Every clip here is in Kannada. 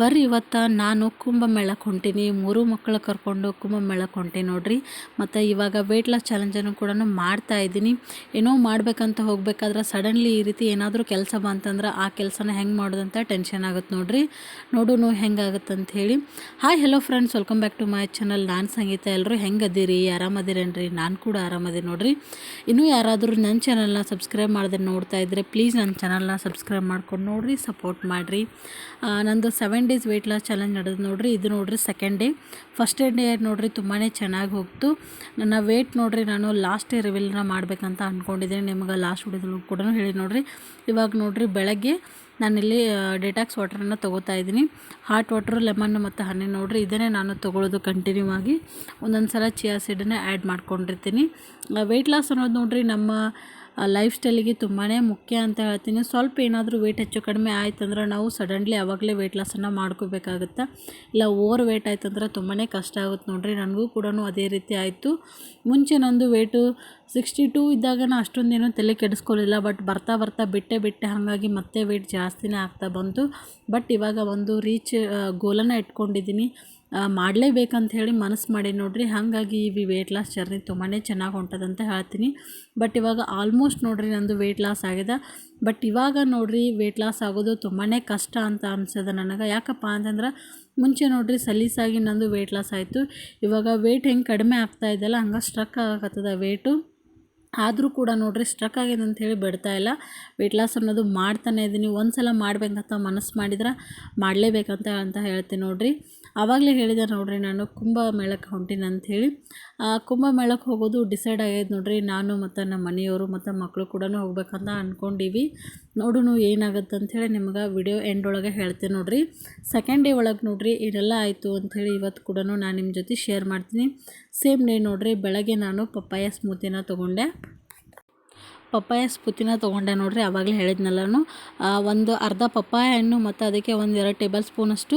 ಬರ್ರಿ ಇವತ್ತು ನಾನು ಕುಂಭಮೇಳಕ್ಕೆ ಹೊಂಟೀನಿ, ಮೂರು ಮಕ್ಕಳು ಕರ್ಕೊಂಡು ಕುಂಭಮೇಳಕ್ಕೆ ಹೊಂಟೀನಿ ನೋಡ್ರಿ. ಮತ್ತು ಇವಾಗ ವೆಯ್ಟ್ ಲಾಸ್ ಚಾಲೆಂಜನ್ನು ಕೂಡ ಮಾಡ್ತಾ ಇದ್ದೀನಿ. ಏನೋ ಮಾಡಬೇಕಂತ ಹೋಗಬೇಕಾದ್ರೆ ಸಡನ್ಲಿ ಈ ರೀತಿ ಏನಾದರೂ ಕೆಲಸ ಬಂತಂದ್ರೆ ಆ ಕೆಲಸನ ಹೆಂಗೆ ಮಾಡೋದಂತ ಟೆನ್ಷನ್ ಆಗುತ್ತೆ ನೋಡ್ರಿ. ನೋಡೋಣ ಹೆಂಗಾಗುತ್ತೆ ಅಂತ ಹೇಳಿ hi hello friends welcome back to my channel ನಾನು ಸಂಗೀತ ಎಲ್ಲರೂ ಹೆಂಗೆ ಅದೀರಿ ಆರಾಮದಿರೇನ್ರಿ? ನಾನು ಕೂಡ ಆರಾಮದಿ ನೋಡ್ರಿ. ಇನ್ನೂ ಯಾರಾದರೂ ನನ್ನ ಚಾನಲ್ನ ಸಬ್ಸ್ಕ್ರೈಬ್ ಮಾಡಿದ್ರೆ ನೋಡ್ತಾ ಇದ್ದರೆ ಪ್ಲೀಸ್ ನನ್ನ ಚಾನಲ್ನ ಸಬ್ಸ್ಕ್ರೈಬ್ ಮಾಡ್ಕೊಂಡು ನೋಡಿರಿ ಸಪೋರ್ಟ್ ಮಾಡಿರಿ. ನಂದು seven days weight loss challenge ನಡೆದು ನೋಡ್ರಿ, ಇದು ನೋಡ್ರಿ ಸೆಕೆಂಡ್ ಡೇ ಫಸ್ಟ್ ಡೇ ನೋಡ್ರಿ ತುಂಬಾ ಚೆನ್ನಾಗಿ ಹೋಗ್ತು. ನನ್ನ ವೆಯ್ಟ್ ನೋಡ್ರಿ ನಾನು ಲಾಸ್ಟ್ ಡೇ ರಿವೀಲ್ನ ಮಾಡಬೇಕಂತ ಅಂದ್ಕೊಂಡಿದ್ದೀನಿ ನಿಮ್ಗೆ ಲಾಸ್ಟ್ ವಿಡಿಯೋದಲ್ಲೂ ಕೂಡ ಹೇಳಿ ನೋಡ್ರಿ. ಇವಾಗ ನೋಡ್ರಿ ಬೆಳಗ್ಗೆ ನಾನಿಲ್ಲಿ ಡೆಟಾಕ್ಸ್ ವಾಟ್ರನ್ನು ತೊಗೋತಾ ಇದ್ದೀನಿ. ಹಾಟ್ ವಾಟ್ರು ಲೆಮನ್ ಮತ್ತು ಹನಿ ನೋಡ್ರಿ, ಇದನ್ನೇ ನಾನು ತೊಗೊಳ್ಳೋದು ಕಂಟಿನ್ಯೂ ಆಗಿ. ಒಂದೊಂದು ಸಲ ಚಿಯಾ ಸೀಡನ್ನು ಆ್ಯಡ್ ಮಾಡ್ಕೊಂಡಿರ್ತೀನಿ. ವೆಯ್ಟ್ ಲಾಸ್ ಅನ್ನೋದು ನೋಡ್ರಿ ನಮ್ಮ ಲೈಫ್ ಸ್ಟೈಲಿಗೆ ತುಂಬಾ ಮುಖ್ಯ ಅಂತ ಹೇಳ್ತೀನಿ. ಸ್ವಲ್ಪ ಏನಾದರೂ ವೆಯ್ಟ್ ಹೆಚ್ಚು ಕಡಿಮೆ ಆಯ್ತಂದ್ರೆ ನಾವು ಸಡನ್ಲಿ ಆವಾಗಲೇ ವೆಯ್ಟ್ ಲಾಸನ್ನು ಮಾಡ್ಕೋಬೇಕಾಗುತ್ತೆ? ಇಲ್ಲ ಓವರ್ ವೆಯ್ಟ್ ಆಯ್ತಂದ್ರೆ ತುಂಬಾ ಕಷ್ಟ ಆಗುತ್ತೆ ನೋಡಿರಿ. ನನಗೂ ಕೂಡ ಅದೇ ರೀತಿ ಆಯಿತು. ಮುಂಚೆ ನಂದು ವೆಯ್ಟು ಸಿಕ್ಸ್ಟಿ ಟೂ ಇದ್ದಾಗ ಅಷ್ಟೊಂದೇನು ತಲೆ ಕೆಡಿಸ್ಕೊಳ್ಳಿಲ್ಲ ಬಟ್ ಬರ್ತಾ ಬರ್ತಾ ಬಿಟ್ಟೆ ಬಿಟ್ಟೆ ಹಾಗಾಗಿ ಮತ್ತೆ ವೆಯ್ಟ್ ಜಾಸ್ತಿನೇ ಆಗ್ತಾ ಬಂತು. ಬಟ್ ಇವಾಗ ಒಂದು ರೀಚ್ ಗೋಲನ್ನು ಇಟ್ಕೊಂಡಿದ್ದೀನಿ. ಮಾಡಲೇಬೇಕಂತ ಹೇಳಿ ಮನಸ್ಸು ಮಾಡಿ ನೋಡಿರಿ. ಹಾಗಾಗಿ ಈ ವೆಯ್ಟ್ ಲಾಸ್ ಜರ್ನಿ ತುಂಬಾ ಚೆನ್ನಾಗಿ ಹೊಂಟದಂತ ಹೇಳ್ತೀನಿ. ಬಟ್ ಇವಾಗ ಆಲ್ಮೋಸ್ಟ್ ನೋಡಿರಿ ನಂದು ವೆಯ್ಟ್ ಲಾಸ್ ಆಗಿದೆ. ಬಟ್ ಇವಾಗ ನೋಡಿರಿ ವೆಯ್ಟ್ ಲಾಸ್ ಆಗೋದು ತುಂಬಾ ಕಷ್ಟ ಅಂತ ಅನ್ಸೋದು ನನಗೆ. ಯಾಕಪ್ಪ ಅಂತಂದ್ರೆ ಮುಂಚೆ ನೋಡಿರಿ ಸಲೀಸಾಗಿ ನಂದು ವೆಯ್ಟ್ ಲಾಸ್ ಆಯಿತು. ಇವಾಗ ವೆಯ್ಟ್ ಹೆಂಗೆ ಕಡಿಮೆ ಆಗ್ತಾ ಇದೆಯಲ್ಲ, ಹಂಗೆ ಸ್ಟ್ರಕ್ ಆಗತ್ತದ ವೆಯ್ಟು ಆದರೂ ಕೂಡ ನೋಡಿರಿ ಸ್ಟ್ರಕ್ ಆಗಿದೆ ಹೇಳಿ ಬಿಡ್ತಾ ಇಲ್ಲ. ವೆಯ್ಟ್ ಲಾಸ್ ಅನ್ನೋದು ಮಾಡ್ತಾನೆ ಇದ್ದೀನಿ ಒಂದು ಸಲ ಮಾಡ್ಬೇಕಂತ ಮನಸ್ಸು ಮಾಡಿದ್ರೆ ಮಾಡಲೇಬೇಕಂತ, ಅಂತ ಹೇಳ್ತೀನಿ ನೋಡಿರಿ. ಆವಾಗಲೇ ಹೇಳಿದೆ ನೋಡಿರಿ ನಾನು ಕುಂಭ ಮೇಳಕ್ಕೆ ಹೊಂಟೀನಿ ಅಂಥೇಳಿ ಕುಂಭ ಮೇಳಕ್ಕೆ ಹೋಗೋದು ಡಿಸೈಡ್ ಆಗ್ಯದ ನೋಡಿರಿ. ನಾನು ಮತ್ತು ನಮ್ಮ ಮನೆಯವರು ಮತ್ತು ಮಕ್ಕಳು ಕೂಡ ಹೋಗ್ಬೇಕಂತ ಅಂದ್ಕೊಂಡೀವಿ ನೋಡೋಣ ಏನಾಗುತ್ತೆ ಅಂಥೇಳಿ ನಿಮ್ಗೆ ವಿಡಿಯೋ ಎಂಡ್ ಒಳಗೆ ಹೇಳ್ತೀನಿ ನೋಡಿರಿ. ಸೆಕೆಂಡ್ ಡೇ ಒಳಗೆ ನೋಡಿರಿ ಇದೆಲ್ಲ ಆಯಿತು ಅಂಥೇಳಿ ಇವತ್ತು ಕೂಡ ನಾನು ನಿಮ್ಮ ಜೊತೆ ಶೇರ್ ಮಾಡ್ತೀನಿ. ಸೇಮ್ ಡೇ ನೋಡಿರಿ ಬೆಳಗ್ಗೆ ನಾನು ಪಪ್ಪಾಯ ಸ್ಮೂತಿನ ತೊಗೊಂಡೆ. ಪಪ್ಪಾಯ ಸ್ಪೂತಿನ ತೊಗೊಂಡೆ ನೋಡಿರಿ ಆವಾಗಲೇ ಹೇಳಿದ್ನಲ್ಲನು. ಒಂದು ಅರ್ಧ ಪಪ್ಪಾಯ ಹಣ್ಣು ಮತ್ತು ಅದಕ್ಕೆ ಒಂದು ಎರಡು ಟೇಬಲ್ ಸ್ಪೂನಷ್ಟು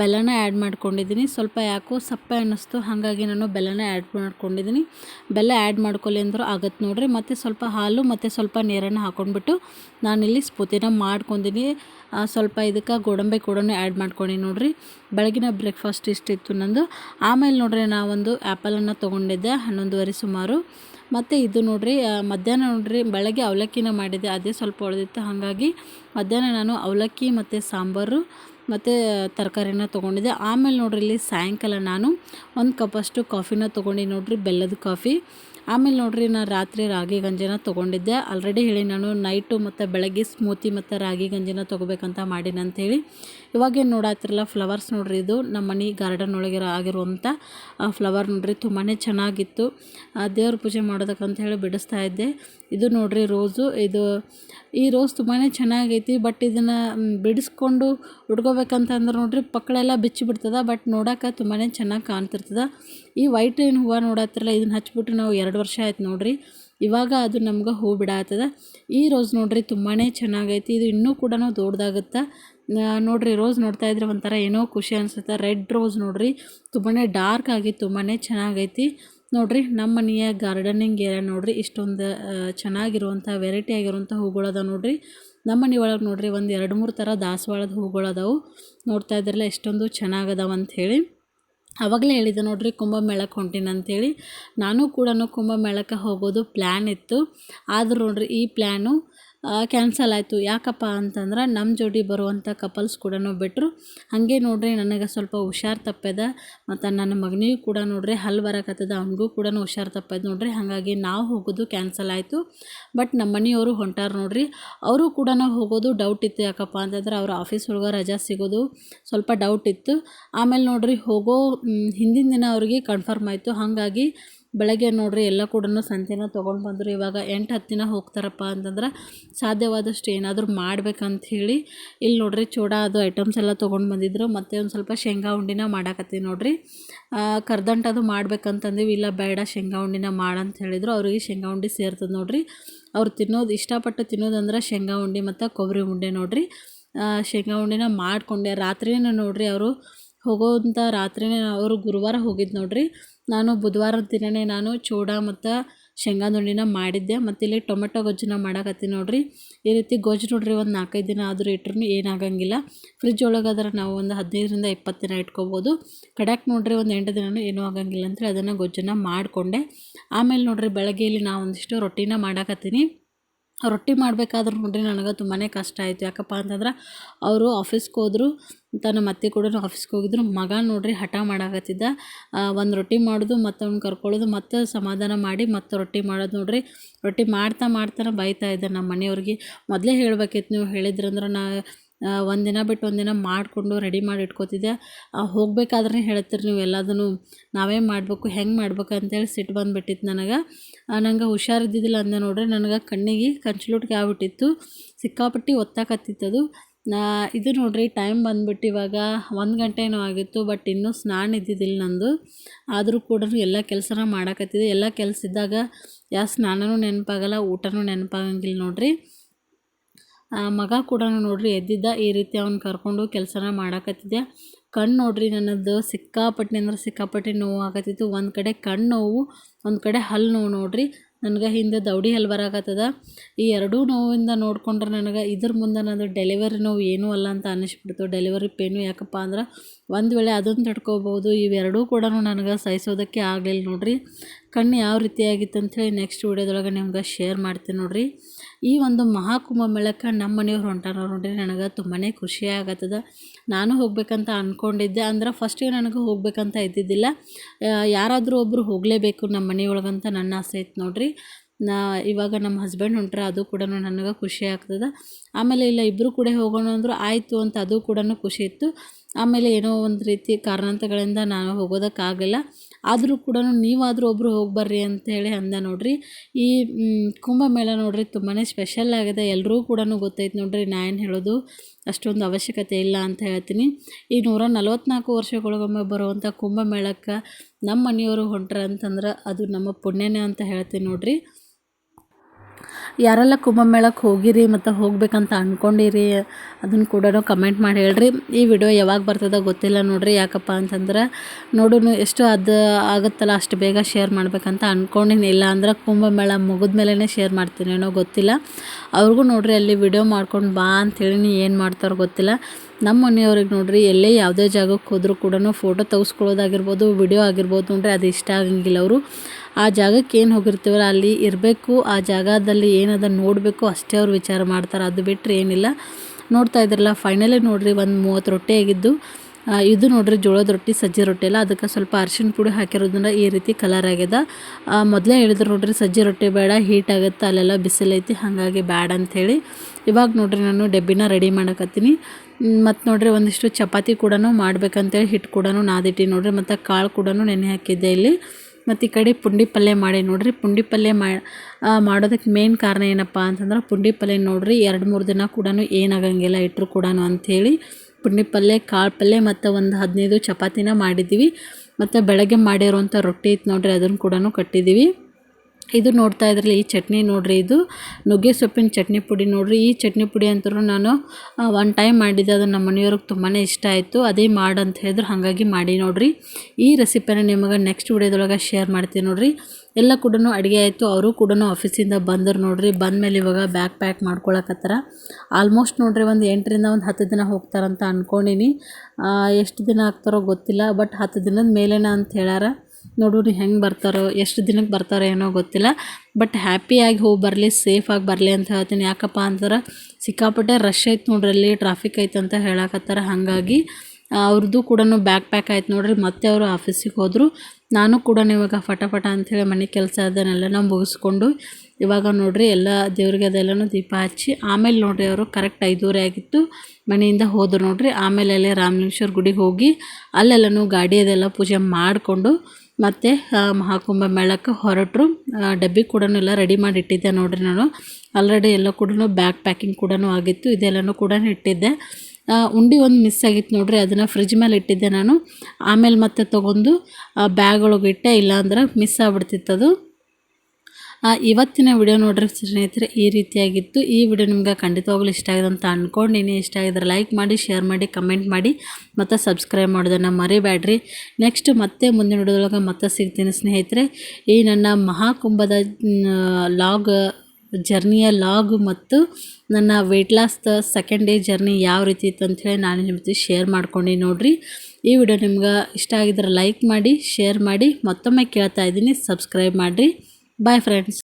ಬೆಲ್ಲನ ಆ್ಯಡ್ ಮಾಡ್ಕೊಂಡಿದ್ದೀನಿ. ಸ್ವಲ್ಪ ಯಾಕೋ ಸಪ್ಪೆ ಅನ್ನಿಸ್ತು, ಹಾಗಾಗಿ ನಾನು ಬೆಲ್ಲನ ಆ್ಯಡ್ ಮಾಡ್ಕೊಂಡಿದ್ದೀನಿ. ಬೆಲ್ಲ ಆ್ಯಡ್ ಮಾಡ್ಕೊಳ್ಳಿ ಅಂದರೂ ಆಗತ್ತೆ ನೋಡಿರಿ. ಮತ್ತು ಸ್ವಲ್ಪ ಹಾಲು, ಮತ್ತು ಸ್ವಲ್ಪ ನೀರನ್ನು ಹಾಕೊಂಡ್ಬಿಟ್ಟು ನಾನಿಲ್ಲಿ ಸ್ಪೂತಿನ ಮಾಡ್ಕೊಂಡಿನಿ ಸ್ವಲ್ಪ ಇದಕ್ಕೆ ಗೋಡಂಬಿ ಕೂಡ ಆ್ಯಡ್ ಮಾಡ್ಕೊಂಡು ನೋಡಿರಿ. ಬೆಳಗಿನ ಬ್ರೇಕ್ಫಾಸ್ಟ್ ಇಷ್ಟಿತ್ತು ನಂದು. ಆಮೇಲೆ ನೋಡಿರಿ, ನಾವೊಂದು ಆ್ಯಪಲನ್ನು ತೊಗೊಂಡಿದ್ದೆ, ಹನ್ನೊಂದುವರೆ ಸುಮಾರು. ಮತ್ತು ಇದು ನೋಡಿರಿ ಮಧ್ಯಾಹ್ನ ನೋಡಿರಿ, ಬೆಳಗ್ಗೆ ಅವಲಕ್ಕಿನ ಮಾಡಿದೆ, ಅದೇ ಸ್ವಲ್ಪ ಉಳಿದಿತ್ತು ಹಾಗಾಗಿ ಮಧ್ಯಾಹ್ನ ನಾನು ಅವಲಕ್ಕಿ ಮತ್ತು ಸಾಂಬಾರು ಮತ್ತು ತರಕಾರಿನ ತೊಗೊಂಡಿದ್ದೆ. ಆಮೇಲೆ ನೋಡಿರಿ ಇಲ್ಲಿ ಸಾಯಂಕಾಲ ನಾನು ಒಂದು ಕಪ್ಪಷ್ಟು ಕಾಫಿನ ತೊಗೊಂಡು ನೋಡಿರಿ, ಬೆಲ್ಲದ ಕಾಫಿ ಆಮೇಲೆ ನೋಡಿರಿ ನಾನು ರಾತ್ರಿ ರಾಗಿ ಗಂಜಿನ ತೊಗೊಂಡಿದ್ದೆ. ಆಲ್ರೆಡಿ ಹೇಳಿ ನಾನು ನೈಟು ಮತ್ತು ಬೆಳಗ್ಗೆ ಸ್ಮೂತಿ ಮತ್ತು ರಾಗಿ ಗಂಜಿನ ತೊಗೋಬೇಕಂತ ಮಾಡೀನಿ ಅಂಥೇಳಿ ಇವಾಗೇನು ನೋಡಾತಿರಲ್ಲ ಫ್ಲವರ್ಸ್ ನೋಡ್ರಿ ಇದು. ನಮ್ಮ ಮನೆ ಗಾರ್ಡನ್ ಒಳಗೆ ಆಗಿರುವಂಥ ಫ್ಲವರ್ ನೋಡ್ರಿ ತುಂಬಾ ಚೆನ್ನಾಗಿತ್ತು. ದೇವ್ರ ಪೂಜೆ ಮಾಡೋದಕ್ಕಂತ ಹೇಳಿ ಬಿಡಿಸ್ತಾ ಇದ್ದೆ. ಇದು ನೋಡ್ರಿ ರೋಸು ಇದು ಈ ರೋಸ್ ತುಂಬಾ ಚೆನ್ನಾಗೈತಿ ಬಟ್ ಇದನ್ನು ಬಿಡಿಸ್ಕೊಂಡು ಉಟ್ಕೋಬೇಕಂತಂದ್ರೆ ನೋಡ್ರಿ ಪಕ್ಕಳೆಲ್ಲ ಬಿಚ್ಚಿ ಬಿಡ್ತದೆ ಬಟ್ ನೋಡೋಕೆ ತುಂಬಾ ಚೆನ್ನಾಗಿ ಕಾಣ್ತಿರ್ತದೆ. ಈ ವೈಟ್ ಏನು ಹೂವು ನೋಡತ್ತಿರಲ್ಲ ಇದನ್ನ ಹಚ್ಬಿಟ್ಟು ನಾವು ಎರಡು ವರ್ಷ ಆಯ್ತು ನೋಡ್ರಿ. ಇವಾಗ ಅದು ನಮ್ಗೆ ಹೂ ಬಿಡಾತದ. ಈ ರೋಸ್ ನೋಡ್ರಿ ತುಂಬಾ ಚೆನ್ನಾಗೈತಿ. ಇದು ಇನ್ನೂ ಕೂಡ ದೊಡ್ಡದಾಗುತ್ತೆ. ನೋಡ್ರಿ ರೋಸ್ ನೋಡ್ತಾ ಇದ್ರೆ ಒಂಥರ ಏನೋ ಖುಷಿ ಅನಿಸುತ್ತೆ. ರೆಡ್ ರೋಸ್ ನೋಡ್ರಿ ತುಂಬಾ ಡಾರ್ಕ್ ಆಗಿ ತುಂಬಾ ಚೆನ್ನಾಗೈತಿ. ನೋಡ್ರಿ ನಮ್ಮ ಮನೆಯ ಗಾರ್ಡನಿಂಗ್ ಏರಿಯಾ ನೋಡ್ರಿ, ಇಷ್ಟೊಂದು ಚೆನ್ನಾಗಿರುವಂಥ ವೆರೈಟಿ ಆಗಿರುವಂಥ ಹೂಗಳದ ನೋಡ್ರಿ. ನಮ್ಮ ಮನೆ ಒಳಗೆ ನೋಡ್ರಿ ಒಂದು ಎರಡು ಮೂರು ಥರ ದಾಸವಾಳದ ಹೂಗಳದಾವು ನೋಡ್ತಾ ಇದ್ರಲ್ಲ ಎಷ್ಟೊಂದು ಚೆನ್ನಾಗದಾವ ಅಂಥೇಳಿ ಆವಾಗಲೇ ಹೇಳಿದೆ ನೋಡಿರಿ ಕುಂಭಮೇಳಕ್ಕೆ ಹೊಂಟೀನಿ ಅಂಥೇಳಿ ನಾನು ಕೂಡ ಕುಂಭಮೇಳಕ್ಕೆ ಹೋಗೋದು ಪ್ಲ್ಯಾನ್ ಇತ್ತು. ಆದರೂ ನೋಡಿರಿ ಈ ಪ್ಲ್ಯಾನು ಕ್ಯಾನ್ಸಲ್ ಆಯಿತು. ಯಾಕಪ್ಪ ಅಂತಂದ್ರೆ ನಮ್ಮ ಜೋಡಿ ಬರುವಂಥ ಕಪಲ್ಸ್ ಕೂಡ ಬಿಟ್ಟರು ಹಾಗೆ ನೋಡ್ರಿ, ನನಗೆ ಸ್ವಲ್ಪ ಹುಷಾರು ತಪ್ಪದ. ಮತ್ತು ನನ್ನ ಮಗನಿಗೂ ಕೂಡ ನೋಡ್ರಿ ಹಲ್ಲು ಬರಕತ್ತದ. ಅವನಿಗೂ ಕೂಡ ಹುಷಾರು ತಪ್ಪದ ನೋಡ್ರಿ. ಹಾಗಾಗಿ ನಾವು ಹೋಗೋದು ಕ್ಯಾನ್ಸಲ್ ಆಯಿತು. ಬಟ್ ನಮ್ಮ ಮನೆಯವರು ಹೊಂಟಾರು ನೋಡ್ರಿ. ಅವರು ಕೂಡ ಹೋಗೋದು ಡೌಟ್ ಇತ್ತು. ಯಾಕಪ್ಪ ಅಂತಂದ್ರೆ ಅವ್ರ ಆಫೀಸ್ ಒಳಗೆ ರಜಾ ಸಿಗೋದು ಸ್ವಲ್ಪ ಡೌಟ್ ಇತ್ತು. ಆಮೇಲೆ ನೋಡ್ರಿ, ಹೋಗೋ ಹಿಂದಿನ ದಿನ ಅವ್ರಿಗೆ ಕನ್ಫರ್ಮ್ ಆಯಿತು. ಹಾಗಾಗಿ ಬೆಳಗ್ಗೆ ನೋಡಿರಿ ಎಲ್ಲ ಕೂಡ ಸಂತೆನ ತೊಗೊಂಡು ಬಂದರು. ಇವಾಗ ಎಂಟು, ಹತ್ತು ದಿನ ಹೋಗ್ತಾರಪ್ಪ ಅಂತಂದ್ರೆ ಸಾಧ್ಯವಾದಷ್ಟು ಏನಾದರೂ ಮಾಡ್ಬೇಕಂತ ಹೇಳಿ ಇಲ್ಲಿ ನೋಡ್ರಿ ಚೂಡ ಅದು ಐಟಮ್ಸ್ ಎಲ್ಲ ತೊಗೊಂಡು ಬಂದಿದ್ರು. ಮತ್ತು ಒಂದು ಸ್ವಲ್ಪ ಶೇಂಗಾ ಉಂಡಿನ ಮಾಡಾಕತ್ತೀವಿ ನೋಡಿರಿ. ಕರ್ದಂಟು ಅದು ಮಾಡ್ಬೇಕಂತಂದೀವಿ. ಇಲ್ಲ ಬೇಡ ಶೇಂಗಾ ಉಂಡಿನ ಮಾಡಂತ ಹೇಳಿದ್ರು. ಅವ್ರಿಗೆ ಶೇಂಗಾ ಉಂಡಿ ಸೇರ್ತದೆ ನೋಡಿರಿ. ಅವ್ರು ತಿನ್ನೋದು ಇಷ್ಟಪಟ್ಟು ತಿನ್ನೋದಂದ್ರೆ ಶೇಂಗಾ ಉಂಡೆ ಮತ್ತು ಕೊಬ್ಬರಿ ಉಂಡೆ ನೋಡಿರಿ. ಶೇಂಗಾ ಉಂಡಿನ ಮಾಡಿಕೊಂಡೆ. ರಾತ್ರಿನೇ ನೋಡಿರಿ ಅವರು ಹೋಗೋವಂಥ ರಾತ್ರಿನೇ ಅವರು ಗುರುವಾರ ಹೋಗಿದ್ದು ನೋಡಿರಿ. ನಾನು ಬುಧವಾರದ ದಿನವೇ ನಾನು ಚೂಡ ಮತ್ತು ಶೇಂಗಾದ ಉಂಡಿನ ಮಾಡಿದ್ದೆ. ಮತ್ತು ಇಲ್ಲಿ ಟೊಮೆಟೊ ಗೊಜ್ಜನ್ನ ಮಾಡಕತ್ತೀನಿ ನೋಡಿರಿ. ಈ ರೀತಿ ಗೊಜ್ಜು ನೋಡಿರಿ ಒಂದು ನಾಲ್ಕೈದು ದಿನ ಆದರೂ ಇಟ್ರೂ ಏನಾಗಂಗಿಲ್ಲ. ಫ್ರಿಜ್ ಒಳಗಾದ್ರೆ ನಾವು ಒಂದು ಹದಿನೈದರಿಂದ ಇಪ್ಪತ್ತು ದಿನ ಇಟ್ಕೋಬೋದು. ಕಡ್ಯಾಕೆ ನೋಡಿರಿ ಒಂದು ಎಂಟು ದಿನ ಏನೂ ಆಗಂಗಿಲ್ಲ ಅಂತೇಳಿ ಅದನ್ನು ಗೊಜ್ಜನ್ನು ಮಾಡಿಕೊಂಡೆ. ಆಮೇಲೆ ನೋಡಿರಿ ಬೆಳಗ್ಗೆ ಇಲ್ಲಿ ನಾವು ಒಂದಿಷ್ಟು ರೊಟ್ಟಿನ ಮಾಡಾಕತ್ತೀನಿ. ರೊಟ್ಟಿ ಮಾಡಬೇಕಾದ್ರೂ ನೋಡ್ರಿ ನನಗೆ ತುಂಬಾ ಕಷ್ಟ ಆಯಿತು. ಯಾಕಪ್ಪ ಅಂತಂದ್ರೆ ಅವರು ಆಫೀಸ್ಗೆ ಹೋದರು, ತನ್ನ ಮತ್ತೆ ಕೂಡ ಆಫೀಸ್ಗೆ ಹೋಗಿದ್ರು. ಮಗ ನೋಡಿರಿ ಹಠ ಮಾಡಾಕತ್ತಿದ್ದ. ಒಂದು ರೊಟ್ಟಿ ಮಾಡೋದು ಮತ್ತು ಅವ್ನು ಕರ್ಕೊಳ್ಳೋದು, ಮತ್ತು ಸಮಾಧಾನ ಮಾಡಿ ಮತ್ತು ರೊಟ್ಟಿ ಮಾಡೋದು ನೋಡಿರಿ. ರೊಟ್ಟಿ ಮಾಡ್ತಾ ಮಾಡ್ತಾನೆ ಬೈತಾ ಇದ್ದ ನಮ್ಮ ಮನೆಯವ್ರಿಗೆ ಮೊದಲೇ ಹೇಳಬೇಕಿತ್ತು, ನೀವು ಹೇಳಿದ್ರಂದ್ರೆ ನಾ ಒಂದಿನ ಬಿಟ್ಟು ಒಂದಿನ ಮಾಡಿಕೊಂಡು ರೆಡಿ ಮಾಡಿ ಇಟ್ಕೋತಿದ್ದೆ. ಹೋಗ್ಬೇಕಾದ್ರೆ ಹೇಳ್ತೀರಿ ನೀವು ಎಲ್ಲದನ್ನು ನಾವೇ ಮಾಡಬೇಕು, ಹೆಂಗೆ ಮಾಡ್ಬೇಕು ಅಂತೇಳಿ ಸಿಟ್ಟು ಬಂದುಬಿಟ್ಟಿತ್ತು ನನಗೆ. ನಂಗೆ ಹುಷಾರಿದ್ದಿದ್ದಿಲ್ಲ ಅಂದೆ ನೋಡ್ರಿ. ನನಗೆ ಕಣ್ಣಿಗೆ ಕಂಚ್ಲುಟ್ಗೆ ಆಗ್ಬಿಟ್ಟಿತ್ತು. ಸಿಕ್ಕಾಪಟ್ಟಿ ಒತ್ತಾಕತ್ತಿತ್ತದು ಇದು ನೋಡ್ರಿ ಟೈಮ್ ಬಂದ್ಬಿಟ್ಟು ಇವಾಗ ಒಂದು ಗಂಟೆನೂ ಆಗಿತ್ತು ಬಟ್ ಇನ್ನೂ ಸ್ನಾನ ಇದ್ದಿದ್ದಿಲ್ಲ ನಂದು. ಆದರೂ ಕೂಡ ಎಲ್ಲ ಕೆಲಸನ ಮಾಡಾಕತ್ತಿದ್ದೆ. ಎಲ್ಲ ಕೆಲಸ ಇದ್ದಾಗ ಯಾವ ಸ್ನಾನನೂ ನೆನಪಾಗಲ್ಲ, ಊಟನೂ ನೆನಪಾಗಂಗಿಲ್ಲ ನೋಡ್ರಿ. ಮಗ ಕೂಡ ನೋಡ್ರಿ ಎದ್ದಿದ್ದ ಈ ರೀತಿ ಅವ್ನು ಕರ್ಕೊಂಡು ಕೆಲಸನ ಮಾಡಾಕತ್ತಿದ್ದೆ. ಕಣ್ಣು ನೋಡ್ರಿ ನನ್ನದು ಸಿಕ್ಕಾಪಟ್ಟೆ ಅಂದ್ರೆ ಸಿಕ್ಕಾಪಟ್ಟೆ ನೋವು ಆಗತ್ತಿತ್ತು. ಒಂದು ಕಡೆ ಕಣ್ಣು ನೋವು, ಒಂದು ಕಡೆ ಹಲ್ಲು ನೋವು ನೋಡ್ರಿ. ನನಗೆ ಹಿಂದೆ ದೌಡಿ ಹಲ್ಲು ಬರಾಕತ್ತದ. ಈ ಎರಡೂ ನೋವಿಂದ ನೋಡ್ಕೊಂಡ್ರೆ ನನಗೆ ಇದ್ರ ಮುಂದೆ ನಂದು ಡೆಲಿವರಿ ನೋವು ಏನೂ ಅಲ್ಲ ಅಂತ ಅನ್ನಿಸ್ಬಿಡ್ತು. ಡೆಲಿವರಿ ಪೇನು ಯಾಕಪ್ಪ ಅಂದ್ರೆ ಒಂದು ವೇಳೆ ಅದನ್ನು ತಡ್ಕೋಬೋದು, ಇವೆರಡೂ ಕೂಡ ನನಗೆ ಸಹಿಸೋದಕ್ಕೆ ಆಗಲಿಲ್ಲ ನೋಡಿರಿ. ಕಣ್ಣು ಯಾವ ರೀತಿಯಾಗಿತ್ತು ಅಂಥೇಳಿ ನೆಕ್ಸ್ಟ್ ವೀಡಿಯೋದೊಳಗೆ ನಿಮ್ಗೆ ಶೇರ್ ಮಾಡ್ತೀನಿ ನೋಡಿರಿ. ಈ ಒಂದು ಮಹಾಕುಂಭ ಮೇಳಕ್ಕೆ ನಮ್ಮ ಮನೆಯವ್ರು ಹೊಂಟಾರ ನೋಡಿರಿ, ನನಗೆ ತುಂಬಾ ಖುಷಿ ಆಗತ್ತದ. ನಾನು ಹೋಗಬೇಕಂತ ಅಂದ್ಕೊಂಡಿದ್ದೆ ಅಂದ್ರೆ ಫಸ್ಟಿಗೆ ನನಗೆ ಹೋಗಬೇಕಂತ ಇದ್ದಿದ್ದಿಲ್ಲ. ಯಾರಾದರೂ ಒಬ್ಬರು ಹೋಗಲೇಬೇಕು ನಮ್ಮ ಮನೆಯೊಳಗಂತ ನನ್ನ ಆಸೆ ಇತ್ತು ನೋಡಿರಿ. ನಾ, ಇವಾಗ ನಮ್ಮ ಹಸ್ಬೆಂಡ್ ಹೊಂಟ್ರೆ, ಅದು ಕೂಡ ನನಗೆ ಖುಷಿ ಆಗ್ತದೆ. ಆಮೇಲೆ ಇಲ್ಲ ಇಬ್ಬರು ಕೂಡ ಹೋಗೋಣ ಅಂದರು ಆಯಿತು ಅಂತ ಅದು ಕೂಡ ಖುಷಿ ಇತ್ತು. ಆಮೇಲೆ ಏನೋ ಒಂದು ರೀತಿ ಕಾರಣಾಂತರಗಳಿಂದ ನಾನು ಹೋಗೋದಕ್ಕಾಗಲಿಲ್ಲ ಆದರೂ ಕೂಡ ನೀವಾದರೂ ಒಬ್ಬರು ಹೋಗಿಬರ್ರಿ ಅಂತ ಹೇಳಿ ಅಂದೆ ನೋಡಿರಿ. ಈ ಕುಂಭಮೇಳ ನೋಡಿರಿ ತುಂಬಾ ಸ್ಪೆಷಲ್ ಆಗಿದೆ. ಎಲ್ಲರೂ ಕೂಡ ಗೊತ್ತೈತೆ ನೋಡಿರಿ ನಾ ಏನು ಹೇಳೋದು. ಅಷ್ಟೊಂದು ಅವಶ್ಯಕತೆ ಇಲ್ಲ ಅಂತ ಹೇಳ್ತೀನಿ. ಈ ನೂರ ನಲ್ವತ್ನಾಲ್ಕು ವರ್ಷಗಳಿಗೊಮ್ಮೆ ಬರುವಂಥ ಕುಂಭಮೇಳಕ್ಕೆ ನಮ್ಮ ಮನೆಯವರು ಹೊಂಟ್ರೆ ಅಂತಂದ್ರೆ ಅದು ನಮ್ಮ ಪುಣ್ಯನೇ ಅಂತ ಹೇಳ್ತೀನಿ ನೋಡಿರಿ. ಯಾರೆಲ್ಲ ಕುಂಭಮೇಳಕ್ಕೆ ಹೋಗಿರಿ ಮತ್ತು ಹೋಗ್ಬೇಕಂತ ಅಂದ್ಕೊಂಡಿರಿ ಅದನ್ನು ಕೂಡ ಕಮೆಂಟ್ ಮಾಡಿ ಹೇಳ್ರಿ. ಈ ವಿಡಿಯೋ ಯಾವಾಗ ಬರ್ತದೆ ಗೊತ್ತಿಲ್ಲ ನೋಡಿರಿ, ಯಾಕಪ್ಪ ಅಂತಂದ್ರೆ ನೋಡು ಎಷ್ಟು ಅದು ಆಗುತ್ತಲ್ಲ, ಅಷ್ಟು ಬೇಗ ಶೇರ್ ಮಾಡ್ಬೇಕಂತ ಅಂದ್ಕೊಂಡಿನಿ ಇಲ್ಲ ಅಂದ್ರೆ ಕುಂಭಮೇಳ ಮುಗಿದ ಮೇಲೇ ಶೇರ್ ಮಾಡ್ತೀನಿ ಏನೋ ಗೊತ್ತಿಲ್ಲ. ಅವ್ರಿಗೂ ನೋಡಿರಿ ಅಲ್ಲಿ ವಿಡಿಯೋ ಮಾಡ್ಕೊಂಡು ಬಾ ಅಂತೇಳಿ ಏನು ಮಾಡ್ತಾರೋ ಗೊತ್ತಿಲ್ಲ. ನಮ್ಮ ಮನೆಯವ್ರಿಗೆ ನೋಡಿರಿ, ಎಲ್ಲೇ ಯಾವುದೇ ಜಾಗಕ್ಕೆ ಹೋದರೂ ಕೂಡ ಫೋಟೋ ತೆಗೆಸ್ಕೊಳ್ಳೋದಾಗಿರ್ಬೋದು ವಿಡಿಯೋ ಆಗಿರ್ಬೋದು ನೋಡ್ರಿ, ಅದು ಇಷ್ಟ ಆಗಂಗಿಲ್ಲ ಅವರು. ಆ ಜಾಗಕ್ಕೆ ಏನು ಹೋಗಿರ್ತೀವಲ್ಲ, ಅಲ್ಲಿ ಇರಬೇಕು, ಆ ಜಾಗದಲ್ಲಿ ಏನದ ನೋಡಬೇಕು, ಅಷ್ಟೇ ಅವ್ರು ವಿಚಾರ ಮಾಡ್ತಾರೆ, ಅದು ಬಿಟ್ಟರೆ ಏನಿಲ್ಲ. ನೋಡ್ತಾ ಇದ್ರಲ್ಲ ಫೈನಲಿ ನೋಡಿರಿ, ಒಂದು ಮೂವತ್ತು ರೊಟ್ಟಿ ಆಗಿದ್ದು. ಇದು ನೋಡ್ರಿ ಜೋಳದ ರೊಟ್ಟಿ, ಸಜ್ಜೆ ರೊಟ್ಟಿ ಎಲ್ಲ. ಅದಕ್ಕೆ ಸ್ವಲ್ಪ ಅರ್ಶಿಣ ಪುಡಿ ಹಾಕಿರೋದನ್ನ ಈ ರೀತಿ ಕಲರ್ ಆಗ್ಯದ. ಮೊದಲೇ ಹೇಳಿದ್ರು ನೋಡ್ರಿ ಸಜ್ಜೆ ರೊಟ್ಟಿ ಬೇಡ ಹೀಟ್ ಆಗುತ್ತೆ, ಅಲ್ಲೆಲ್ಲ ಬಿಸಿಲೈತಿ ಹಾಗಾಗಿ ಬ್ಯಾಡ ಅಂಥೇಳಿ ಇವಾಗ ನೋಡ್ರಿ ನಾನು ಡಬ್ಬಿನ ರೆಡಿ ಮಾಡಕತ್ತೀನಿ. ಮತ್ತು ನೋಡ್ರಿ ಒಂದಿಷ್ಟು ಚಪಾತಿ ಕೂಡ ಮಾಡ್ಬೇಕಂತೇಳಿ ಹಿಟ್ಟು ಕೂಡ ನಾದಿಟ್ಟಿ ನೋಡ್ರಿ, ಮತ್ತು ಕಾಳು ಕೂಡ ನೆನೆ ಹಾಕಿದ್ದೆ ಇಲ್ಲಿ. ಮತ್ತು ಈ ಕಡೆ ಪುಂಡಿ ಪಲ್ಯ ಮಾಡಿ ನೋಡಿರಿ. ಪುಂಡಿ ಪಲ್ಯ ಮಾಡೋದಕ್ಕೆ ಮೇನ್ ಕಾರಣ ಏನಪ್ಪ ಅಂತಂದ್ರೆ ಪುಂಡಿ ಪಲ್ಯ ನೋಡಿರಿ ಎರಡು ಮೂರು ದಿನ ಕೂಡ ಏನಾಗಂಗಿಲ್ಲ ಇಟ್ಟರು ಕೂಡ ಅಂಥೇಳಿ ಪುಂಡಿ ಪಲ್ಯ, ಕಾಳು ಪಲ್ಯ ಮತ್ತು ಒಂದು ಹದಿನೈದು ಚಪಾತಿನ ಮಾಡಿದ್ದೀವಿ. ಮತ್ತು ಬೆಳಗ್ಗೆ ಮಾಡಿರುವಂಥ ರೊಟ್ಟಿ ಇತ್ತು ನೋಡಿರಿ ಅದನ್ನು ಕೂಡ ಕಟ್ಟಿದ್ದೀವಿ. ಇದು ನೋಡ್ತಾ ಇದ್ರಲ್ಲಿ ಈ ಚಟ್ನಿ ನೋಡ್ರಿ, ಇದು ನುಗ್ಗೆ ಸೊಪ್ಪಿನ ಚಟ್ನಿ ಪುಡಿ ನೋಡಿರಿ. ಈ ಚಟ್ನಿ ಪುಡಿ ಅಂತೂ ನಾನು ಒನ್ ಟೈಮ್ ಮಾಡಿದ್ದೆ, ಅದು ನಮ್ಮ ಮನೆಯವ್ರಿಗೆ ತುಂಬಾ ಇಷ್ಟ ಆಯಿತು. ಅದೇ ಮಾಡು ಅಂತ ಹೇಳಿದ್ರು, ಹಾಗಾಗಿ ಮಾಡಿ ನೋಡಿರಿ. ಈ ರೆಸಿಪಿನ ನಿಮಗೆ ನೆಕ್ಸ್ಟ್ ವಿಡಿಯೋದೊಳಗೆ ಶೇರ್ ಮಾಡ್ತೀನಿ ನೋಡಿರಿ. ಎಲ್ಲ ಕೂಡ ಅಡುಗೆ ಆಯಿತು, ಅವರು ಕೂಡ ಆಫೀಸಿಂದ ಬಂದರು ನೋಡಿರಿ. ಬಂದಮೇಲೆ ಇವಾಗ ಬ್ಯಾಗ್ ಪ್ಯಾಕ್ ಮಾಡ್ಕೊಳಕತ್ತಾರ. ಆಲ್ಮೋಸ್ಟ್ ನೋಡ್ರಿ, ಒಂದು ಎಂಟರಿಂದ ಒಂದು ಹತ್ತು ದಿನ ಹೋಗ್ತಾರಂತ ಅಂದ್ಕೊಂಡಿನಿ ಎಷ್ಟು ದಿನ ಆಗ್ತಾರೋ ಗೊತ್ತಿಲ್ಲ ಬಟ್ ಹತ್ತು ದಿನದ ಮೇಲೇನ ಅಂತ ಹೇಳ್ಯಾರ. ನೋಡೋರಿ ಹೆಂಗೆ ಬರ್ತಾರೋ, ಎಷ್ಟು ದಿನಕ್ಕೆ ಬರ್ತಾರೋ ಏನೋ ಗೊತ್ತಿಲ್ಲ. ಬಟ್ ಹ್ಯಾಪಿಯಾಗಿ ಹೋಗಿ ಬರಲಿ ಸೇಫಾಗಿ ಬರಲಿ ಅಂತ ಹೇಳ್ತೀನಿ. ಯಾಕಪ್ಪ ಅಂದ್ರೆ ಸಿಕ್ಕಾಪಟ್ಟೆ ರಶ್ ಐತೆ ನೋಡ್ರಿ ಅಲ್ಲಿ ಟ್ರಾಫಿಕ್ ಐತೆ ಅಂತ ಹೇಳಕತ್ತಾರ. ಹಾಗಾಗಿ ಅವ್ರದ್ದು ಕೂಡ ಬ್ಯಾಕ್ ಪ್ಯಾಕ್ ಆಯ್ತು ನೋಡ್ರಿ. ಮತ್ತೆ ಅವರು ಆಫೀಸಿಗೆ ಹೋದರು. ನಾನು ಕೂಡ ಇವಾಗ ಫಟಾಫಟ ಅಂಥೇಳಿ ಮನೆ ಕೆಲಸ ಅದನ್ನೆಲ್ಲ ಮುಗಿಸ್ಕೊಂಡು, ಇವಾಗ ನೋಡ್ರಿ ಎಲ್ಲ ದೇವ್ರಿಗೆ ಅದೆಲ್ಲನೂ ದೀಪ ಹಚ್ಚಿ, ಆಮೇಲೆ ನೋಡ್ರಿ ಅವರು ಕರೆಕ್ಟ್ ಐದೂವರೆ ಆಗಿತ್ತು. ಮನೆಯಿಂದ ಹೋದ್ರು ನೋಡ್ರಿ. ಆಮೇಲೆ ಅಲ್ಲೇ ರಾಮಲಿಂಗೇಶ್ವರ ಗುಡಿಗೆ ಹೋಗಿ, ಅಲ್ಲೆಲ್ಲನೂ ಗಾಡಿ ಅದೆಲ್ಲ ಪೂಜೆ ಮಾಡಿಕೊಂಡು ಮತ್ತು ಮಹಾಕುಂಭ ಮೇಳಕ್ಕೆ ಹೊರಟರು. ಡಬ್ಬಿ ಕೂಡ ಎಲ್ಲ ರೆಡಿ ಮಾಡಿ ಇಟ್ಟಿದ್ದೆ ನೋಡಿರಿ ನಾನು. ಆಲ್ರೆಡಿ ಎಲ್ಲ ಕೂಡ ಬ್ಯಾಗ್ ಪ್ಯಾಕಿಂಗ್ ಕೂಡ ಆಗಿತ್ತು. ಇದೆಲ್ಲನೂ ಕೂಡ ಇಟ್ಟಿದ್ದೆ. ಉಂಡೆ ಒಂದು ಮಿಸ್ ಆಗಿತ್ತು ನೋಡಿರಿ, ಅದನ್ನು ಫ್ರಿಜ್ ಮೇಲೆ ಇಟ್ಟಿದ್ದೆ ನಾನು. ಆಮೇಲೆ ಮತ್ತೆ ತೊಗೊಂಡು ಬ್ಯಾಗ್ ಒಳಗೆ ಇಟ್ಟೆ, ಇಲ್ಲಾಂದ್ರೆ ಮಿಸ್ ಆಗ್ಬಿಡ್ತಿತ್ತು ಅದು. ಇವತ್ತಿನ ವಿಡಿಯೋ ನೋಡ್ರಿ ಸ್ನೇಹಿತರೆ, ಈ ರೀತಿಯಾಗಿತ್ತು. ಈ ವಿಡಿಯೋ ನಿಮ್ಗೆ ಖಂಡಿತವಾಗ್ಲೂ ಇಷ್ಟ ಆಗಿದೆ ಅಂತ ಅಂದ್ಕೊಂಡಿನಿ ಇಷ್ಟ ಆಗಿದ್ರೆ ಲೈಕ್ ಮಾಡಿ ಶೇರ್ ಮಾಡಿ ಕಮೆಂಟ್ ಮಾಡಿ, ಮತ್ತು ಸಬ್ಸ್ಕ್ರೈಬ್ ಮಾಡೋದನ್ನು ಮರಿಬೇಡ್ರಿ. ನೆಕ್ಸ್ಟ್ ಮತ್ತೆ ಮುಂದಿನ ವಿಡಿಯೋದೊಳಗೆ ಮತ್ತೆ ಸಿಗ್ತೀನಿ ಸ್ನೇಹಿತರೆ. ಈ ನನ್ನ ಮಹಾಕುಂಭದ ಲಾಗ್ ಜರ್ನಿಯ ಲಾಗ್ ಮತ್ತು ನನ್ನ ವೆಯ್ಟ್ ಲಾಸ್ದ ಸೆಕೆಂಡ್ ಡೇ ಜರ್ನಿ ಯಾವ ರೀತಿ ಇತ್ತು ಅಂಥೇಳಿ ನಾನು ನಿಮ್ಮ ಜೊತೆ ಶೇರ್ ಮಾಡ್ಕೊಂಡು ನೋಡಿರಿ. ಈ ವಿಡಿಯೋ ನಿಮ್ಗೆ ಇಷ್ಟ ಆಗಿದ್ರೆ ಲೈಕ್ ಮಾಡಿ ಶೇರ್ ಮಾಡಿ, ಮತ್ತೊಮ್ಮೆ ಕೇಳ್ತಾ ಇದ್ದೀನಿ ಸಬ್ಸ್ಕ್ರೈಬ್ ಮಾಡಿರಿ. Bye friends